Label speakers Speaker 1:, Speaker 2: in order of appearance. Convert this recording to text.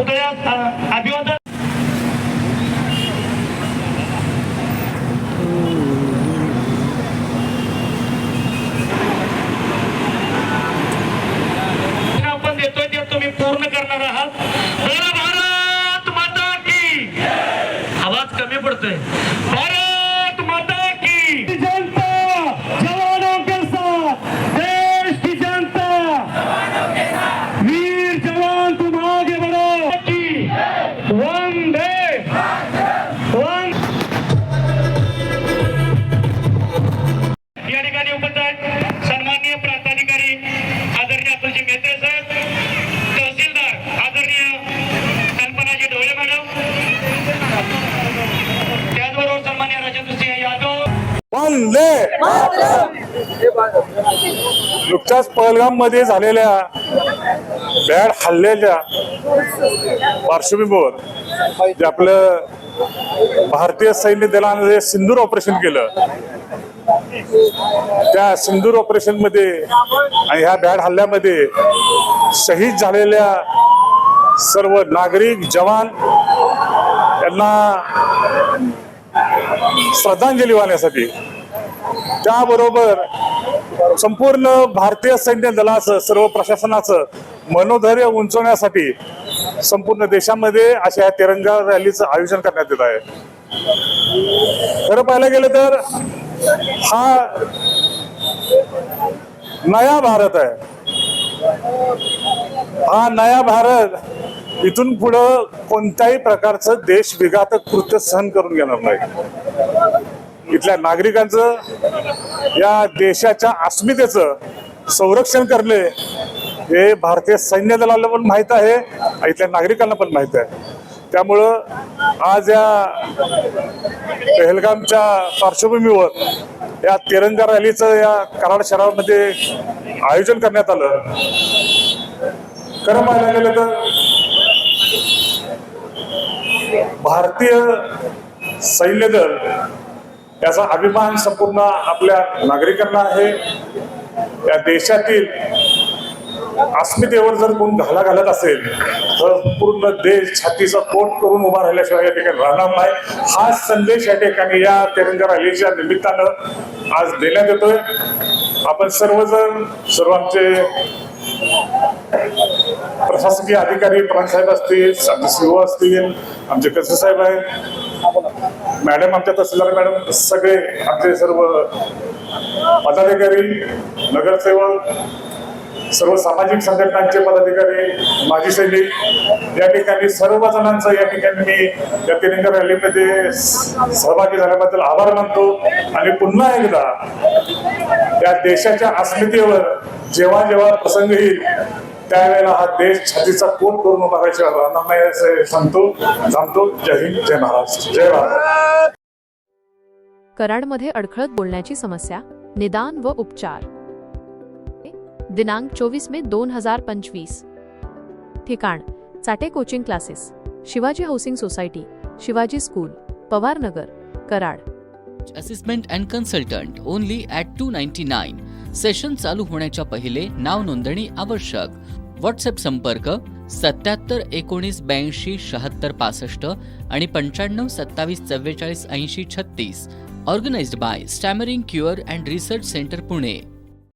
Speaker 1: पुतळ्यास अभिवादन. आपण देतोय ते तुम्ही पूर्ण करणार आहात. भारत माता की आवाज कमी पडतोय. वंदे
Speaker 2: नुकत्याच पहलगाममध्ये झालेल्या बॅड हल्ल्याच्या पार्श्वभूमीवर जे आपलं भारतीय सैन्य दलानं जे सिंदूर ऑपरेशन केलं त्या सिंदूर ऑपरेशनमध्ये आणि ह्या बॅड हल्ल्यामध्ये शहीद झालेल्या सर्व नागरिक जवान यांना श्रद्धांजली वाहण्यासाठी त्याबरोबर संपूर्ण भारतीय सैन्य दलाचं सर्व प्रशासनाचं मनोधैर्य उंचवण्यासाठी संपूर्ण देशामध्ये अशा या तिरंगा रॅलीचं आयोजन करण्यात येत आहे. खरं पाहायला गेलं तर हा नया भारत आहे. हा नया भारत इथून पुढं कोणत्याही प्रकारचं देश विघातक कृत्य सहन करून घेणार नाही. इथल्या नागरिकांचं या देशाच्या अस्मितेचं संरक्षण करणे हे भारतीय सैन्य दलाला पण माहीत आहे इथल्या नागरिकांना पण माहीत आहे. त्यामुळं आज या पहलगामच्या पार्श्वभूमीवर या तिरंगा रॅलीचं या कराड शहरामध्ये आयोजन करण्यात आलं. खरं पाहायला गेलं तर भारतीय सैन्य दल याचा अभिमान संपूर्ण आपल्या नागरिकांना आहे. या देशातील अस्मितेवर जर कोण घाला घालत असेल तर पूर्ण देश छातीचा पोट करून उभा राहिल्याशिवाय या ठिकाणी राहणार नाही. हा संदेश या ठिकाणी या तिरंगा रॅलीच्या निमित्तानं आज देण्यात येतोय. आपण सर्वजण सर्व आमचे प्रशासकीय अधिकारी प्राणसाहेब असतील आमचे सीओ असतील आमचे कसे साहेब आहेत? मॅडम आमच्या तहसीलदार मॅडम? सगळे आमचे सर्व पदाधिकारी नगरसेवक सर्व सामाजिक संघटनांचे पदाधिकारी माजी सैनिक या ठिकाणी सर्व जणांचं या ठिकाणी मी या तिरंगा रॅलीमध्ये सहभागी झाल्याबद्दल आभार मानतो. आणि पुन्हा एकदा या देशाच्या अस्मितेवर जेव्हा जेव्हा प्रसंग येईल त्यावेळेला हा देश छातीचा कोट करून उभा नाही असे सांगतो जाणतो जय हिंद जय महाराष्ट्र जय महाराष्ट्र
Speaker 3: कराडमध्ये अडखळत बोलण्याची समस्या निदान व उपचार. दिनांक चोवीस मे दोन हजार पंचवीस. ठिकाण Chate coaching classes Shivaji housing society Shivaji school Pawarnagar Karad.
Speaker 4: Assessment and consultant only at two ninety nine session चालू होण्याच्या पहिले नाव नोंदणी आवश्यक. व्हॉट्सअप संपर्क सत्याहत्तर एकोणीस ब्याऐंशी शहात्तर पासष्ट आणि पंच्याण्णव सत्तावीस चव्वेचाळीस ऐंशी छत्तीस. Organised by stammering cure and research centre Pune